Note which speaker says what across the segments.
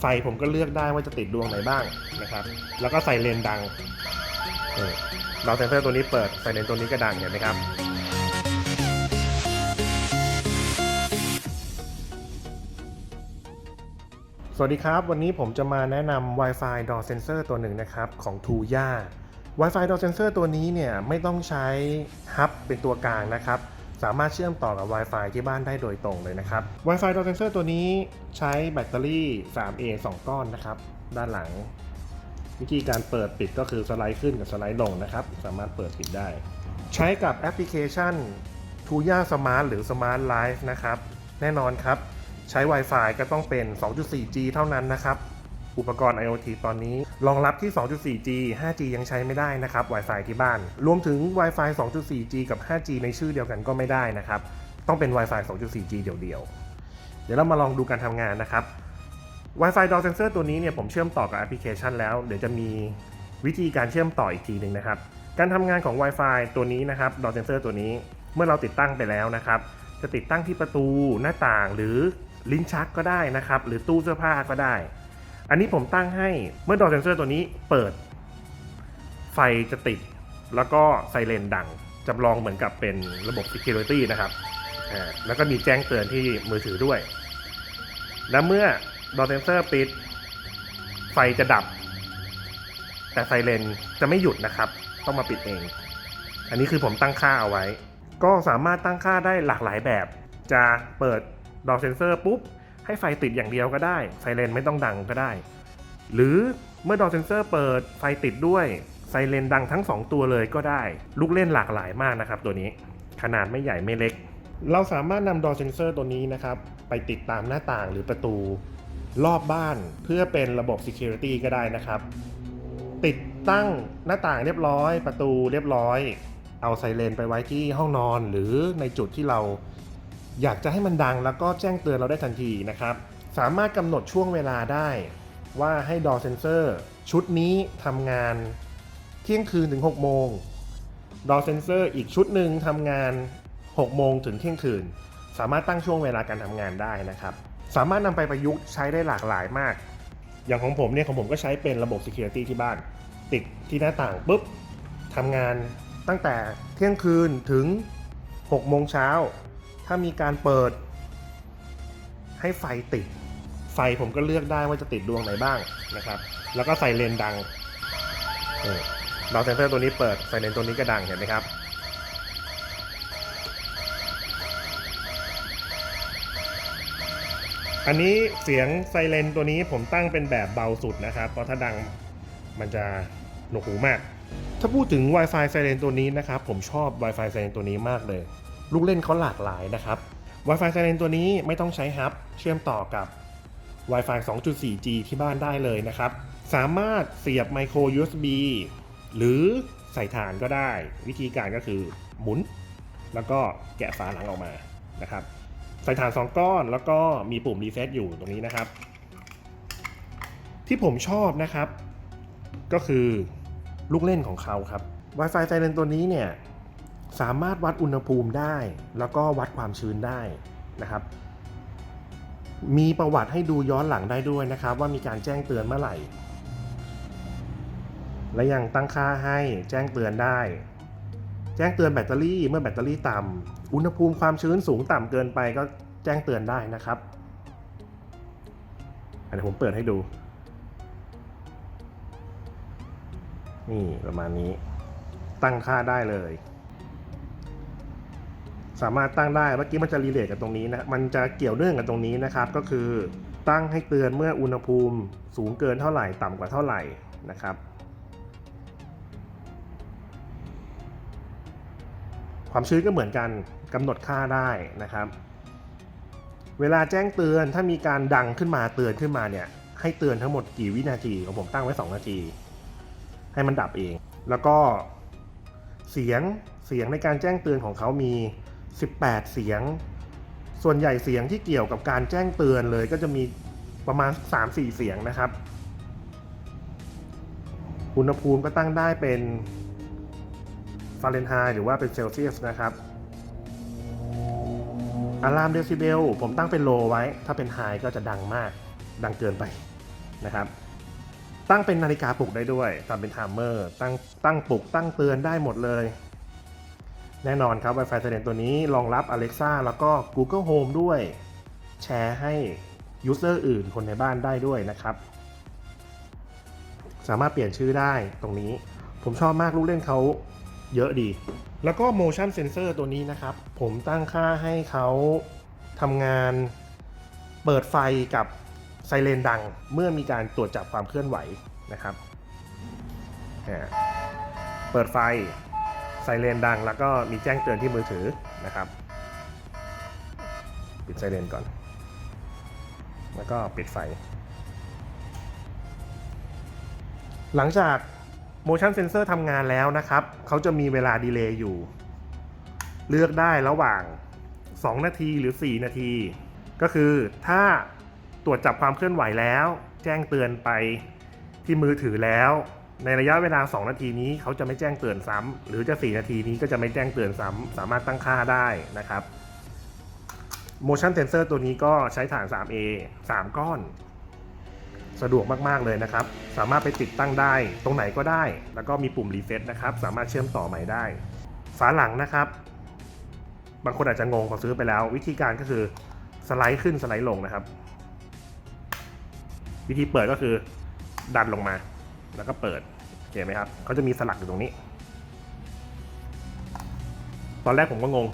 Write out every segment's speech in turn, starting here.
Speaker 1: ไฟผมก็เลือกได้ว่าจะติดดวงไหนบ้างนะครับ แล้วก็ใส่เลนดังเราเซนเซอร์ตัวนี้เปิดใส่เลนตัวนี้ก็ดังเห็นไหมครับสวัสดีครับ วันนี้ผมจะมาแนะนำ Wi-Fi Door Sensor ตัวหนึ่งนะครับของ Tuya Wi-Fi Door Sensor ตัวนี้เนี่ยไม่ต้องใช้ฮับเป็นตัวกลางนะครับ สามารถเชื่อมต่อกับ Wi-Fi ที่บ้านได้โดยตรงเลยนะครับ Wi-Fi Door Sensor ตัวนี้ใช้แบตเตอรี่ 3A 2 ก้อนนะครับ ด้านหลัง วิธีการเปิดปิดก็คือสไลด์ขึ้นกับสไลด์ลงนะครับ สามารถเปิดปิดได้ ใช้กับแอปพลิเคชัน Tuya Smart หรือ Smart Life นะครับ แน่นอนครับ ใช้ Wi-Fi ก็ต้องเป็น 2.4G เท่านั้นนะครับ อุปกรณ์ IoT ตอนนี้ รองรับที่ 2.4G 5G ยังใช้ไม่ได้นะครับ Wi-Fi ที่บ้าน รวมถึง Wi-Fi 2.4G กับ 5G ในชื่อเดียวกันก็ไม่ได้นะครับ ต้องเป็น Wi-Fi 2.4G เดียวๆ เดี๋ยวเรามาลองดูการทำงานนะครับ Wi-Fi Door Sensor ตัวนี้เนี่ยผมเชื่อมต่อกับแอปพลิเคชันแล้ว เดี๋ยวจะมีวิธีการเชื่อมต่ออีกทีหนึ่งนะครับ การทำงานของ Wi-Fi ตัวนี้นะครับ Door Sensor ตัวนี้ เมื่อเราติดตั้งไปแล้วนะครับ จะติดตั้งที่ประตู หน้าต่าง หรือลิ้นชักก็ได้นะครับ หรือตู้เสื้อผ้าก็ได้ อันนี้ผมตั้งให้เมื่อ Door Sensor ตัวนี้เปิด ไฟจะติด แล้วก็ไซเรนดังจำลองเหมือนกับเป็นระบบ Security นะครับแล้วก็มีแจ้งเตือนที่มือถือด้วย และเมื่อ Door Sensor ปิด ไฟจะดับ แต่ไซเรนจะไม่หยุดนะครับ ต้องมาปิดเอง อันนี้คือผมตั้งค่าเอาไว้ ก็สามารถตั้งค่าได้หลากหลายแบบ จะเปิด Door Sensor ปุ๊บ ให้ไฟติดอย่างเดียวก็ได้ไซเรนไม่ต้องดังก็ได้ หรือเมื่อ Door Sensor เปิดไฟติดด้วยไซเรนดังทั้ง 2 ตัวเลยก็ได้ ลูกเล่นหลากหลายมากนะครับตัวนี้ขนาดไม่ใหญ่ไม่เล็ก เราสามารถนำ Door Sensor ตัวนี้นะครับไปติดตามหน้าต่างหรือประตูรอบบ้านเพื่อเป็นระบบ Security ก็ได้นะครับ ติดตั้งหน้าต่างเรียบร้อย ประตูเรียบร้อย เอาไซเรนไปไว้ที่ห้องนอนหรือในจุดที่เรา อยากจะให้มันดังแล้วก็แจ้งเตือนเราได้ทันทีนะครับ สามารถกำหนดช่วงเวลาได้ว่าให้ Door Sensor ชุดนี้ทำงานเที่ยงคืนถึง 6 โมง Door Sensor อีกชุดหนึ่งทำงาน 6 โมงถึงเที่ยงคืน สามารถตั้งช่วงเวลาการทำงานได้นะครับ สามารถนำไปประยุกต์ใช้ได้หลากหลายมาก อย่างของผมเนี่ยของผมก็ใช้เป็นระบบ Security ที่บ้าน ติดที่หน้าต่างปุ๊บทำงานตั้งแต่เที่ยงคืนถึง 6 โมงเช้า ถ้ามีการเปิด ให้ไฟติด ไฟผมก็เลือกได้ว่าจะติดดวงไหนบ้างนะครับ แล้วก็ใส่เลนดังเราเซนเซอร์ตัวนี้เปิดไฟเลนตัวนี้ก็ดังเห็นไหมครับ อันนี้เสียงไซเรนตัวนี้ผมตั้งเป็นแบบเบาสุดนะครับ เพราะถ้าดังมันจะหนวกหูมาก ถ้าพูดถึง Wi-Fi ไซเรนตัวนี้นะครับ ผมชอบ Wi-Fi ไซเรนตัวนี้มากเลย ลูกเล่นเขาหลากหลายนะครับ Wi-Fi ไซเรนตัวนี้ไม่ต้องใช้ฮับเชื่อมต่อกับ Wi-Fi 2.4G ที่บ้านได้เลยนะครับ สามารถเสียบ Micro USB หรือใส่ฐานก็ได้ วิธีการก็คือหมุน แล้วก็แกะฝาหลังออกมานะครับ ใส่ฐาน 2 ก้อนแล้วก็มีปุ่มรีเซ็ตอยู่ตรงนี้นะครับ ที่ผมชอบนะครับ ก็คือลูกเล่นของเขาครับ Wi-Fi ไซเรนตัวนี้เนี่ย สามารถวัดอุณหภูมิได้ แล้วก็วัดความชื้นได้นะครับ มีประวัติให้ดูย้อนหลังได้ด้วยนะครับ ว่ามีการแจ้งเตือนเมื่อไหร่ และยังตั้งค่าให้แจ้งเตือนได้ แจ้งเตือนแบตเตอรี่เมื่อแบตเตอรี่ต่ำอุณหภูมิความชื้นสูงต่ำเกินไปก็แจ้งเตือนได้นะครับอันนี้ผมเปิดให้ดู นี่ประมาณนี้ ตั้งค่าได้เลย สามารถตั้งได้เมื่อกี้มันจะรีเลทกับตรงนี้นะมันจะเกี่ยวเนื่องกับตรงนี้นะครับ ก็คือตั้งให้เตือนเมื่ออุณหภูมิสูงเกินเท่าไหร่ต่ำกว่าเท่าไหร่นะครับ ความชื้นก็เหมือนกันกำหนดค่าได้นะครับ เวลาแจ้งเตือนถ้ามีการดังขึ้นมาเตือนขึ้นมาเนี่ยให้เตือนทั้งหมดกี่วินาทีของผมตั้งไว้ 2 นาที ให้มันดับเอง แล้วก็เสียงเสียงในการแจ้งเตือนของเขามี 18 เสียง ส่วนใหญ่เสียงที่เกี่ยวกับการแจ้งเตือนเลยก็จะมีประมาณ 3-4 เสียงนะครับ อุณหภูมิก็ตั้งได้เป็นฟาเรนไฮต์หรือว่าเป็นเซลเซียสนะครับอะลามเดซิเบลผมตั้งเป็นโลไว้ ถ้าเป็นไฮก็จะดังมาก ดังเกินไปนะครับ ตั้งเป็นนาฬิกาปลุกได้ด้วยทำเป็นไทม์เมอร์ ตั้งตั้งปลุกตั้งเตือนได้หมดเลย แน่นอนครับ Wi-Fi Silent ตัวนี้รองรับ Alexa แล้วก็ Google Home ด้วย แชร์ให้ยูเซอร์อื่นคนในบ้านได้ด้วยนะครับ สามารถเปลี่ยนชื่อได้ตรงนี้ ผมชอบมากลูกเล่นเขาเยอะดี แล้วก็ motion sensor ตัวนี้นะครับ ผมตั้งค่าให้เขาทำงานเปิดไฟกับไซเรนดังเมื่อมีการตรวจจับความเคลื่อนไหวนะครับอ่าเปิดไฟ ไซเรนดัง แล้วก็มีแจ้งเตือนที่มือถือนะครับปิดไซเรนก่อน แล้วก็ปิดไฟ หลังจาก motion sensor ทำงานแล้วนะครับ เขาจะมีเวลาดีเลย์อยู่ เลือกได้ระหว่าง 2 นาทีหรือ 4 นาที ก็คือถ้าตรวจจับความเคลื่อนไหวแล้ว แจ้งเตือนไปที่มือถือแล้ว ในระยะเวลา 2 นาทีนี้เขาจะไม่แจ้งเตือนซ้ำหรือจะ 4 นาทีนี้ก็จะไม่แจ้งเตือนซ้ำสามารถตั้งค่าได้นะครับ motion sensor ตัวนี้ก็ใช้ฐาน 3A 3 ก้อน สะดวกมาก ๆ เลยนะครับ สามารถไปติดตั้งได้ตรงไหนก็ได้ แล้วก็มีปุ่มรีเซ็ตนะครับ สามารถเชื่อมต่อใหม่ได้ ฝาหลังนะครับ บางคนอาจจะงงพอซื้อไปแล้ว วิธีการก็คือสไลด์ขึ้นสไลด์ลงนะครับ วิธีเปิดก็คือดันลงมา แล้วก็เปิดโอเคไหมครับเขาจะมีสลักอยู่ตรงนี้ ตอนแรกผมก็งง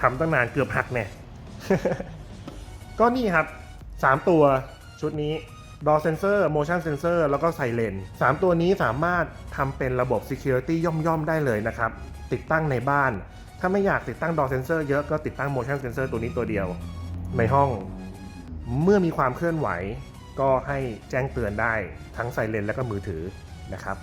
Speaker 1: ทำตั้งนานเกือบหักเนี่ยก็นี่ครับ 3 ตัวชุดนี้ Door Sensor Motion Sensor แล้วก็ Silent 3ตัวนี้สามารถทำเป็นระบบ Security ย่อมๆ ได้เลยนะครับ ติดตั้งในบ้าน ถ้าไม่อยากติดตั้ง Door Sensor เยอะก็ติดตั้ง Motion Sensor ตัวนี้ตัวเดียว ในห้อง เมื่อมีความเคลื่อนไหว ก็ให้แจ้งเตือนได้ทั้งไซเรนและก็มือถือนะครับ